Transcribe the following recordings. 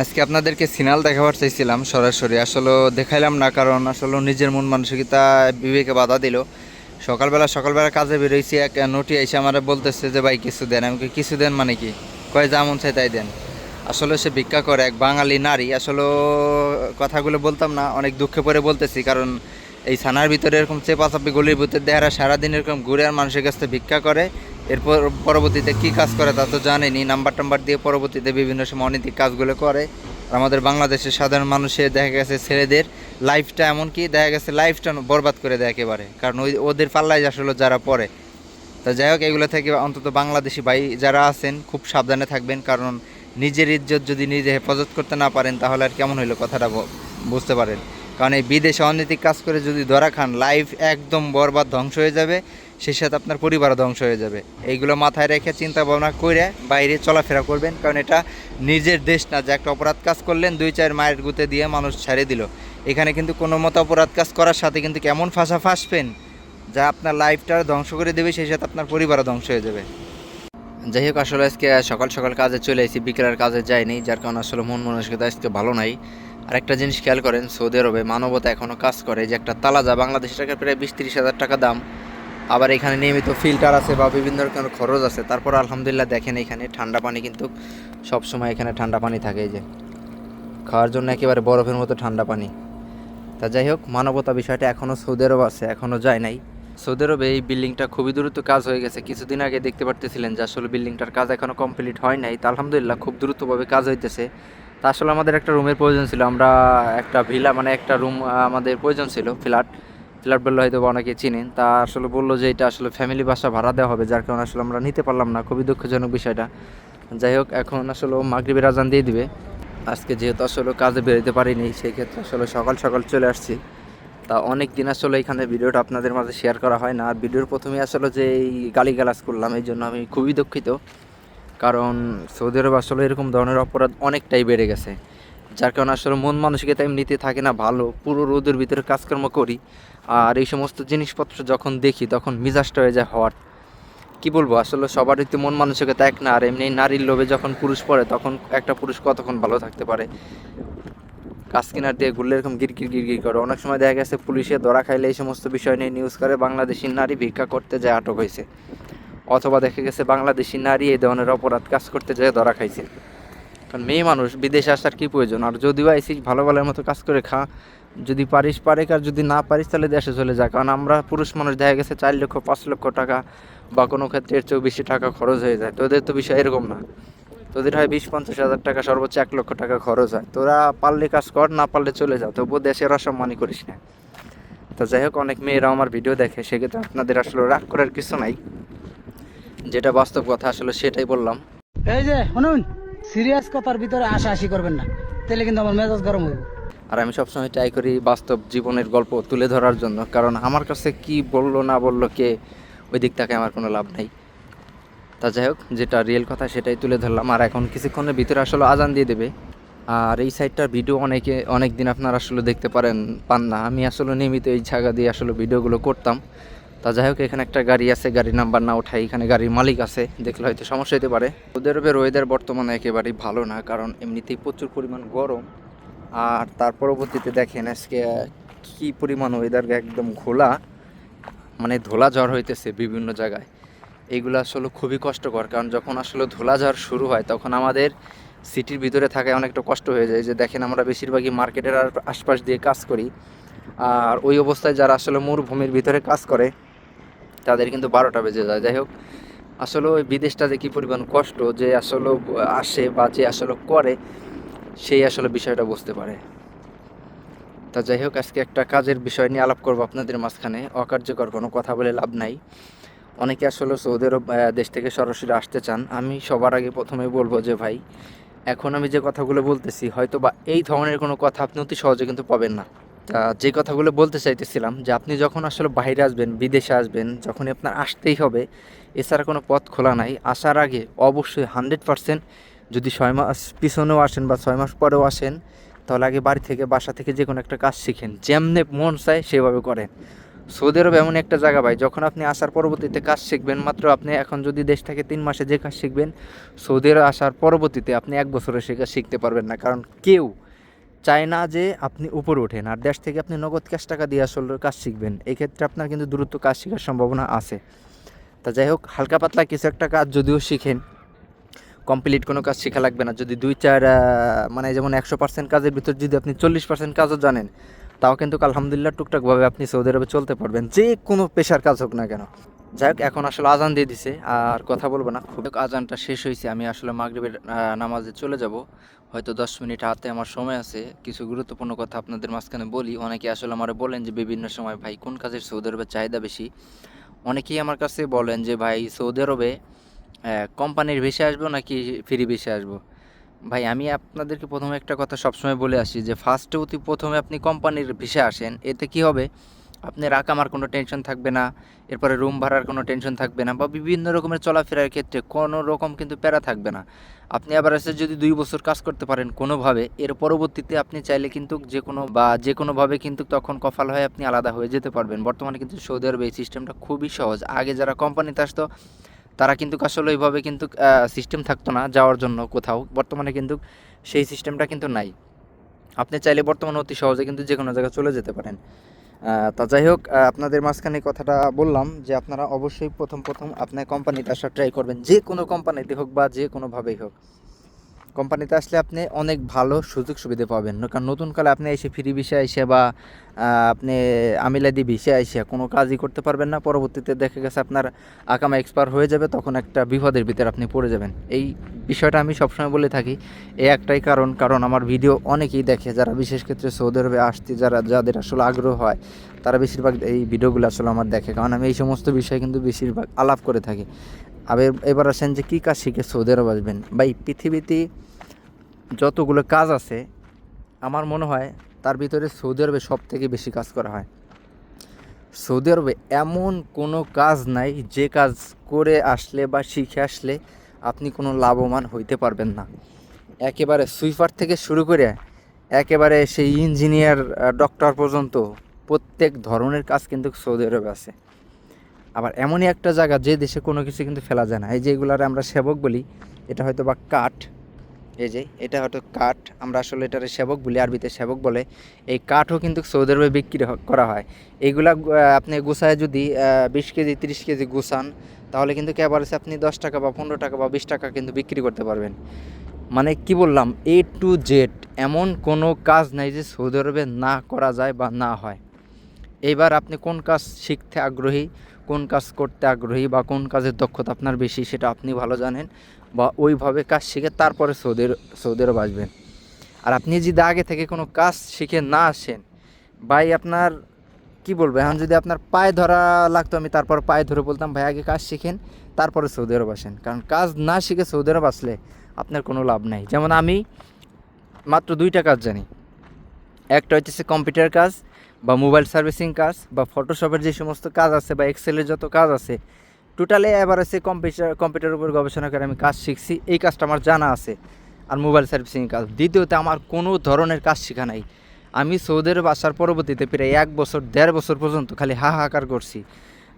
আজকে আপনাদেরকে সিনাল দেখাবার চাইছিলাম সরাসরি। আসলে দেখাইলাম না, কারণ আসলে নিজের মন মানসিকতা বিবেকে বাধা দিল। সকালবেলা সকালবেলা কাজে বেরোইছি, এক নোটি এসে আমার বলতেছে যে, ভাই, কিছু দেন। আমি কিছু দেন মানে কি? কয়, যা মন চাই তাই দেন। আসলে সে ভিক্ষা করে এক বাঙালি নারী। আসলে কথাগুলো বলতাম না, অনেক দুঃখে পরে বলতেছি, কারণ এই ছানার ভিতরে এরকম চেপাচাপি গলির ভিতরে দেহারা সারাদিন এরকম ঘুরে আর মানুষের কাছে ভিক্ষা করে। এরপর পরবর্তীতে কি কাজ করে তা তো জানেনি। নাম্বার টাম্বার দিয়ে পরবর্তীতে বিভিন্ন সময় অনৈতিক কাজগুলো করে। আমাদের বাংলাদেশের সাধারণ মানুষের দেখা গেছে ছেলেদের লাইফটা এমনকি দেখা গেছে লাইফটা বরবাদ করে দেয় একেবারে। কারণ ওই, ওদের পাল্লায় আসলে যারা পড়ে। তা যাই হোক, এগুলো থেকে অন্তত বাংলাদেশি ভাই যারা আছেন, খুব সাবধানে থাকবেন। কারণ নিজের ইজ্জত যদি নিজে হেফাজত করতে না পারেন, তাহলে আর কেমন হইল কথাটা বুঝতে পারেন। কারণ এই বিদেশে অনৈতিক কাজ করে যদি ধরা খান লাইফ একদম বরবাদ, ধ্বংস হয়ে যাবে। সেই সাথে আপনার পরিবারও ধ্বংস হয়ে যাবে। এইগুলো মাথায় রেখে চিন্তা ভাবনা করে বাইরে চলাফেরা করবেন, কারণ এটা নিজের দেশ না, যে একটা অপরাধ কাজ করলেন, দুই চার মায়ের গুতে দিয়ে মানুষ ছেড়ে দিল। এখানে কিন্তু কোনো মতো অপরাধ কাজ করার সাথে কিন্তু কেমন ফাঁসা ফাঁসবেন যা আপনার লাইফটা ধ্বংস করে দেবে, সেই সাথে আপনার পরিবারও ধ্বংস হয়ে যাবে। যাই হোক, আসলে আজকে সকাল সকাল কাজে চলে এসেছি বিকেলের কাজে যাইনি, যার কারণে আসলে মন মানসিকতা আজকে ভালো নাই। আর একটা জিনিস খেয়াল করেন, সৌদি আরবে মানবতা এখনও কাজ করে, যে একটা তালাজা, বাংলাদেশের টাকা প্রায় বিশ হাজার টাকা দাম। আবার এখানে নিয়মিত ফিল্টার আছে বা বিভিন্ন রকমের খরচ আছে। তারপর আলহামদুলিল্লাহ দেখেন এখানে ঠান্ডা পানি কিন্তু সব সময় এখানে ঠান্ডা পানি থাকে যে। খাওয়ার জন্য একেবারে বরফের মতো ঠান্ডা পানি। তা যাই হোক, মানবতা বিষয়টা এখনও সৌদি আরব আছে এখনও যায় নাই। সৌদি আরবে এই বিল্ডিংটা খুবই দ্রুত কাজ হয়ে গেছে। কিছুদিন আগে দেখতে পারতেছিলেন যে আসলে বিল্ডিংটার কাজ এখনও কমপ্লিট হয় নাই। তা আলহামদুলিল্লাহ খুব দ্রুতভাবে কাজ হইতেছে। তা আসলে আমাদের একটা রুমের প্রয়োজন ছিল। আমরা একটা ভিলা মানে একটা রুম আমাদের প্রয়োজন ছিল ফ্ল্যাট। ফ্ল্যাট বললে হয়তো অনেকে চিনেন তা আসলে বলল যে এটা আসলে ফ্যামিলি বাসা ভাড়া দেওয়া হবে, যার কারণে আসলে আমরা নিতে পারলাম না। খুবই দুঃখজনক বিষয়টা। যাই হোক, এখন আসলে মাগরিবের আজান দিয়ে দিবে। আজকে যেহেতু আসলে কাজে বেরোতে পারিনি সেই ক্ষেত্রে আসলে সকাল সকাল চলে আসছি। তা অনেক দিন আসলে এখানে ভিডিওটা আপনাদের মাঝে শেয়ার করা হয় না। আর ভিডিওর প্রথমে আসলে যে এই গালিগালাজ করলাম, এই জন্য আমি খুবই দুঃখিত। কারণ সৌদি আরব আসলে এরকম ধরনের অপরাধ অনেকটাই বেড়ে গেছে। যার কারণে আসলে মন মানসিকতা এমনিতে থাকে না, ভালো, পুরো রোদের ভিতরে কাজকর্ম করি। আর এই সমস্ত জিনিসপত্র যখন দেখি, তখন মিজাজটা হয়ে যায় হওয়ার। কি বলব, আসলে সবারই তো মন মানসিকতা এক না, আর এমনি নারীর লোভে যখন পুরুষ পড়ে, তখন একটা পুরুষ কতক্ষণ ভালো থাকতে পারে? কাজ কিনার দিয়ে ঘুরলে এরকম গিরগির গির গির গির করে। অনেক সময় দেখা গেছে, পুলিশে ধরা খাইলে এই সমস্ত বিষয় নিয়ে নিউজ করে, বাংলাদেশি নারী ভিক্ষা করতে যায়, আটক হয়েছে। অথবা দেখা গেছে, বাংলাদেশি নারী এই ধরনের অপরাধ কাজ করতে যায়, ধরা খাইছে। কারণ মেয়ে মানুষ, বিদেশে আসার কি প্রয়োজন? আর যদিও আইসিস, ভালো ভালোর মতো কাজ করে খা। যদি পারিস পারে আর যদি না পারিস, তাহলে দেশে চলে যা। কারণ আমরা পুরুষ মানুষ, দেখা গেছে চার লক্ষ, পাঁচ লক্ষ টাকা বা কোনো ক্ষেত্রে এর চেয়েও বেশি টাকা খরচ হয়ে যায়। তোদের তো বিষয় এরকম না। তোদের হয় বিশ, পঞ্চাশ হাজার টাকা, সর্বোচ্চ এক লক্ষ টাকা খরচ হয়। তোরা পারলে কাজ কর, না পারলে চলে যা। তবুও দেশের অসম্মানই করিস না। তো যাই হোক, অনেক মেয়েরা আমার ভিডিও দেখে, সেক্ষেত্রে আপনাদের আসলে রাগ করার কিছু নাই। যেটা বাস্তব কথা, আসলে সেটাই বললাম। এই যে, শুনুন। সিরিয়াস কথার ভিতরে আশা আশি করবেন না। তাহলে কিন্তু আমার মেজাজ গরম হইব। আর আমি সবসময় ট্রাই করি বাস্তব জীবনের গল্প তুলে ধরার জন্য। কারণ আমার কাছে কি বলল, না বলল, কে, ওই দিক থেকে আমার কোনো লাভ নাই। তা যাই হোক, যেটা রিয়েল কথা সেটাই তুলে ধরলাম। আর এখন কিছুক্ষণের ভিতরে আসলে আজান দিয়ে দেবে। আর এই সাইডটার ভিডিও অনেকে অনেক দিন আপনারা আসলে দেখতে পারেন, পান না। আমি আসলে নিয়মিত এই জায়গা দিয়ে আসলে ভিডিওগুলো করতাম। তা যাই হোক, এখানে একটা গাড়ি আছে, গাড়ির নাম্বার না ওঠাই এখানে গাড়ির মালিক আছে। দেখলে হয়তো সমস্যা হতে পারে। ওদের ওয়েদার বর্তমানে একেবারেই ভালো না, কারণ এমনিতেই প্রচুর পরিমাণ গরম। আর তার পরবর্তীতে দেখেন, আজকে কি পরিমাণ ওয়েদার একদম ঘোলা। মানে ধোলা ঝড় হইতেছে বিভিন্ন জায়গায়। এগুলো আসলে খুবই কষ্টকর, কারণ যখন আসলে ধোলা ঝড় শুরু হয়, তখন আমাদের সিটির ভিতরে থাকায় অনেকটা কষ্ট হয়ে যায়। যে দেখেন, আমরা বেশিরভাগই মার্কেটের আর আশপাশ দিয়ে কাজ করি। আর ওই অবস্থায় যারা আসলে মরুভূমির ভিতরে কাজ করে তাদের কিন্তু বারোটা বেজে যায়। যাই হোক, আসলে ওই বিদেশটা যে কী পরিমাণ কষ্ট যে আসলে আসে বা যে আসলে করে, সেই আসলে বিষয়টা বুঝতে পারে। তা যাই হোক, আজকে একটা কাজের বিষয় নিয়ে আলাপ করব আপনাদের মাঝখানে। অকার্যকর কোনো কথা বলে লাভ নাই। অনেকে আসলে সৌদি আরব দেশ থেকে সরাসরি আসতে চান। আমি সবার আগে প্রথমে বলব যে, ভাই, এখন আমি যে কথাগুলো বলতেছি হয়তো বা এই ধরনের কোনো কথা আপনি অতি সহজে কিন্তু পাবেন না। তা যে কথাগুলো বলতে চাইতেছিলাম যে আপনি যখন আসলে বাইরে আসবেন, বিদেশে আসবেন, যখনই আপনার আসতেই হবে, এছাড়া কোনো পথ খোলা নাই। আসার আগে অবশ্যই হান্ড্রেড পারসেন্ট যদি ছয় মাস পিছনেও আসেন বা ছয় মাস পরেও আসেন, তাহলে আগে বাড়ি থেকে, বাসা থেকে যে কোনো একটা কাজ শিখেন। যেমনে মন চায় সেভাবে করেন। সৌদি আরব এমন একটা জায়গা ভাই, যখন আপনি আসার পরবর্তীতে কাজ শিখবেন, মাত্র আপনি এখন যদি দেশ থেকে তিন মাসে যে কাজ শিখবেন, সৌদি আরব আসার পরবর্তীতে আপনি এক বছরে সে কাজ শিখতে পারবেন না। কারণ কেউ চায় না যে আপনি উপরে ওঠেন। আর দেশ থেকে আপনি নগদ ক্যাশ টাকা দিয়ে আসলে কাজ শিখবেন। এই ক্ষেত্রে আপনার কিন্তু দ্রুত কাজ শেখার সম্ভাবনা আছে। তা যাই হোক, হালকা পাতলা কিছু একটা কাজ যদিও শিখেন। কমপ্লিট কোনো কাজ শেখা লাগবে না। যদি দুই চার মানে যেমন একশো পার্সেন্ট কাজের ভিতর যদি আপনি চল্লিশ পার্সেন্ট কাজও জানেন, তাও কিন্তু আলহামদুলিল্লাহ টুকটাকভাবে আপনি সৌদি আরবে চলতে পারবেন। যে কোনো পেশার কাজ হোক না কেন। যাই হোক, এখন আসলে আজান দিয়ে দিছে, আর কথা বলব না। খুব আজানটা শেষ হয়েছে, আমি আসলে মাগরিবের নামাজে চলে যাব। হয়তো দশ মিনিট হাতে আমার সময় আছে। কিছু গুরুত্বপূর্ণ কথা আপনাদের মাঝখানে বলি। অনেকে আসলে আমার বলেন যে, বিভিন্ন সময়, ভাই, কোন কাজের সৌদি আরবে চাহিদা বেশি? অনেকেই আমার কাছে বলেন যে, ভাই, সৌদি আরবে কোম্পানির ভেসে আসব নাকি ফ্রি ভেসে আসব? ভাই, আমি আপনাদেরকে প্রথমে একটা কথা সবসময় বলে আসি যে, ফার্স্টে অতি প্রথমে আপনি কোম্পানির ভেসে আসেন। এতে কি হবে? আপনি রাকামার কোনো টেনশন থাকবে না, এরপরে রুম ভাড়ার কোনো টেনশন থাকবে না বা বিভিন্ন রকমের চলাফেরার ক্ষেত্রে কোনো রকম কিন্তু প্যারা থাকবে না। আপনি আবার এসে যদি দুই বছর কাজ করতে পারেন কোনোভাবে, এর পরবর্তীতে আপনি চাইলে কিন্তু যে কোনো বা যে কোনোভাবে কিন্তু তখন কফাল হয়ে আপনি আলাদা হয়ে যেতে পারবেন। বর্তমানে কিন্তু সৌদি আরবে এই সিস্টেমটা খুবই সহজ। আগে যারা কোম্পানিতে আসতো, তারা কিন্তু আসলে ওইভাবে কিন্তু সিস্টেম থাকতো না যাওয়ার জন্য কোথাও। বর্তমানে কিন্তু সেই সিস্টেমটা কিন্তু নাই। আপনি চাইলে বর্তমানে অতি সহজে কিন্তু যে কোনো জায়গায় চলে যেতে পারেন। তা যাই হোক আপনাদের মাঝখানে কথাটা বললাম যে আপনারা অবশ্যই প্রথম প্রথম আপনার কোম্পানিতে আসা ট্রাই করবেন, যে কোনো কোম্পানিতে হোক বা যে কোনোভাবেই হোক। কোম্পানিতে আসলে আপনি অনেক ভালো সুযোগ সুবিধা পাবেন। কারণ নতুন কালে আপনি এসে ফ্রি বিষয় এসে বা আপনি আমিলাদি বিষয় এসে কোনো কাজই করতে পারবেন না। পরবর্তীতে দেখা গেছে আপনার আকামা এক্সপায়ার হয়ে যাবে, তখন একটা বিপদের ভিতরে আপনি পড়ে যাবেন। এই বিষয়টা আমি সবসময় বলে থাকি। এই একটাই কারণ কারণ আমার ভিডিও অনেকেই দেখে, যারা বিশেষ ক্ষেত্রে সৌদি আরবে আসতে, যারা, যাদের আসলে আগ্রহ হয়, তারা বেশিরভাগ এই ভিডিওগুলো আসলে আমার দেখে। কারণ আমি এই সমস্ত বিষয় কিন্তু বেশিরভাগ আলাপ করে থাকি। আবার এবার আসেন যে কী কাজ শিখে সৌদি আরব আসবেন। এই পৃথিবীতে যতগুলো কাজ আছে, আমার মনে হয় তার ভিতরে সৌদি আরবে সব থেকে বেশি কাজ করা হয়। সৌদি আরবে এমন কোনো কাজ নাই যে কাজ করে আসলে বা শিখে আসলে আপনি কোনো লাভবান হইতে পারবেন না। একেবারে সুইপার থেকে শুরু করে একেবারে সেই ইঞ্জিনিয়ার ডক্টর পর্যন্ত প্রত্যেক ধরনের কাজ কিন্তু সৌদি আরবে আছে। আবার এমনই একটা জায়গা যে দেশে কোনো কিছু কিন্তু ফেলা যায় না। এই যে আমরা সেবক বলি, এটা হয়তো বা কাঠ। এই যে এটা হয়তো কাঠ, আমরা আসলে এটারে সেবক বলি, আরবিতে সেবক বলে। এই কাঠও কিন্তু সৌদি আরবে বিক্রি করা হয়। এইগুলা আপনি গুছায় যদি বিশ কেজি, তিরিশ কেজি গুছান, তাহলে কিন্তু ক্যাবারেজে আপনি দশ টাকা বা পনেরো টাকা বা বিশ টাকা কিন্তু বিক্রি করতে পারবেন। মানে কি বললাম এ টু জেড এমন কোনো কাজ নাই যে সৌদি আরবে না করা যায় বা না হয়। এইবার আপনি কোন কাজ শিখতে আগ্রহী কোন কাজ করতে আগ্রহী বা কোন কাজের দক্ষতা আপনার বেশি সেটা আপনি ভালো জানেন বা ওইভাবে কাজ শিখে তারপরে সৌদি আরব- সৌদি আরব আসবেন আর আপনি যদি আগে থেকে কোনো কাজ শিখে না আসেন, ভাই আপনার, কি বলব, এখন যদি আপনার পায়ে ধরা লাগতো, আমি তারপর পায়ে ধরে বলতাম, ভাই, আগে কাজ শিখেন, তারপরে সৌদি আরব আসেন কারণ কাজ না শিখে সৌদি আরব আসলে আপনার কোনো লাভ নাই। যেমন আমি মাত্র দুইটা কাজ জানি। একটা হচ্ছে কম্পিউটার কাজ বা মোবাইল সার্ভিসিং কাজ বা ফটোশপের যে সমস্ত কাজ আছে বা এক্সেলের যত কাজ আছে টোটালি এবার আছে কম্পিউটার কম্পিউটারের উপর গবেষণা করে আমি কাজ শিখছি, এই কাজটা আমার জানা আছে, আর মোবাইল সার্ভিসিং কাজ। দ্বিতীয়তে, আমার কোনো ধরনের কাজ শেখা নাই। আমি সৌদের বাসার পরবর্তীতে প্রায় এক বছর, দেড় বছর পর্যন্ত খালি হাহাকার করছি,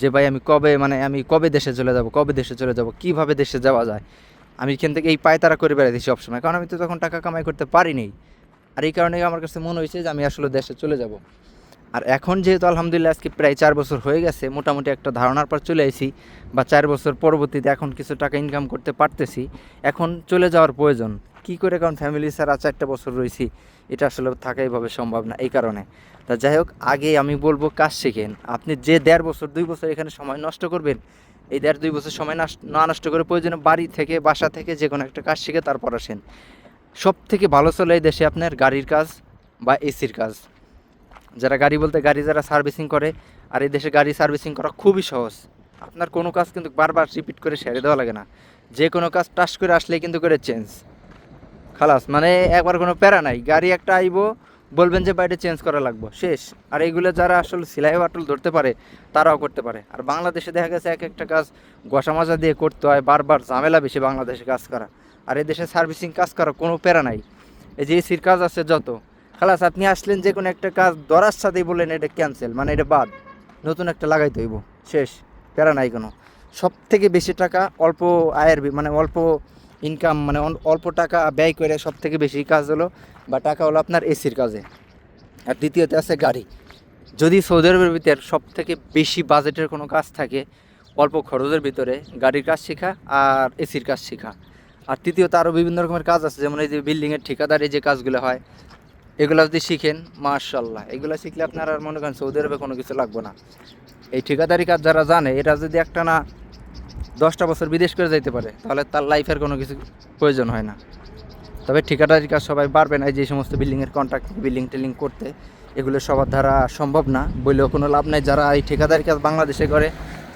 যে ভাই আমি কবে মানে আমি কবে দেশে চলে যাব, কবে দেশে চলে যাব, কীভাবে দেশে যাওয়া যায়? আমি এখান থেকে এই পায়তারা করে বেড়াইছি সবসময়, কারণ আমি তো তখন টাকা কামাই করতে পারিনি আর এই কারণে আমার কাছে মনে হয়েছে যে আমি আসলে দেশে চলে যাব। আর এখন যেহেতু আলহামদুলিল্লাহ আজকে প্রায় চার বছর হয়ে গেছে, মোটামুটি একটা ধারণার পর চলে আসি বা চার বছর পরবর্তীতে এখন কিছু টাকা ইনকাম করতে পারতেছি, এখন চলে যাওয়ার প্রয়োজন। কি করে? কারণ ফ্যামিলি ছাড়া চারটা বছর রয়েছি এটা আসলে থাকা থাকাইভাবে সম্ভব না এই কারণে। তা যাই হোক, আগে আমি বলব কাজ শেখেন। আপনি যে দেড় বছর, দুই বছর এখানে সময় নষ্ট করবেন, এই দেড় দুই বছর সময় না নষ্ট করে প্রয়োজনে বাড়ি থেকে, বাসা থেকে যে কোনো একটা কাজ শিখে তারপর আসেন। সব থেকে ভালো চলে এই দেশে আপনার গাড়ির কাজ বা এসির কাজ। যারা গাড়ি বলতে গাড়ি যারা সার্ভিসিং করে, আর এই দেশে গাড়ি সার্ভিসিং করা খুবই সহজ। আপনার কোনো কাজ কিন্তু বারবার রিপিট করে সেরে দেওয়া লাগে না। যে কোনো কাজ টাচ করে আসলেই কিন্তু করে চেঞ্জ খালাস মানে একবার কোনো প্যারা নাই। গাড়ি একটা আইবো, বলবেন যে বাইরে চেঞ্জ করা লাগবো, শেষ। আর এইগুলো যারা আসলে সেলাই বাটল ধরতে পারে, তারাও করতে পারে। আর বাংলাদেশে দেখা গেছে এক একটা কাজ গোসা মাজা দিয়ে করতে হয়, বারবার ঝামেলা বেশি বাংলাদেশে কাজ করা। আর এই দেশে সার্ভিসিং কাজ করা কোনো প্যারা নাই। এই যে এসির কাজ আছে যত খালাস, আপনি আসলেন যে কোনো একটা কাজ ধরার সাথেই বললেন এটা ক্যান্সেল মানে এটা বাদ। নতুন একটা লাগাইতে হইব, শেষ, প্যারা নাই কোনো। সব থেকে বেশি টাকা অল্প আয়ের মানে অল্প ইনকাম মানে অল্প টাকা ব্যয় করে সব থেকে বেশি কাজ হলো, বা টাকা হলো আপনার এসির কাজে। আর দ্বিতীয়তে আছে গাড়ি। যদি সৌদি আরবের ভিতরে সব থেকে বেশি বাজেটের কোনো কাজ থাকে, অল্প খরচের ভিতরে গাড়ির কাজ শেখা আর এসির কাজ শেখা। আর তৃতীয়ত আরও বিভিন্ন রকমের কাজ আছে, যেমন এই যে বিল্ডিংয়ের ঠিকাদারি যে কাজগুলো হয় এগুলো যদি শিখেন মার্শাল্লাহ এগুলো শিখলে আপনার আর মনে করেন সৌদি আরবে কোনো কিছু লাগবে না। এই ঠিকাদারি কাজ যারা জানে এটা যদি একটা না দশটা বছর বিদেশ করে যাইতে পারে, তাহলে তার লাইফের কোনো কিছু প্রয়োজন হয় না। তবে ঠিকাদারি কাজ সবাই পারবে না এই যে সমস্ত বিল্ডিংয়ের কন্ট্রাক্ট বিল্ডিং টিল্ডিং করতে, এগুলো সবার দ্বারা সম্ভব না। বললেও কোনো লাভ নাই, যারা এই ঠিকাদারি কাজ বাংলাদেশে করে,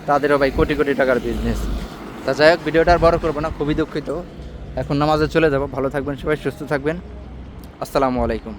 তাদেরও ভাই কোটি কোটি টাকার বিজনেস তা যাই হোক, ভিডিওটা আর বড় করব না, খুবই দুঃখিত। এখন নামাজে চলে যাব। ভালো থাকবেন সবাই, সুস্থ থাকবেন। আসসালামু আলাইকুম।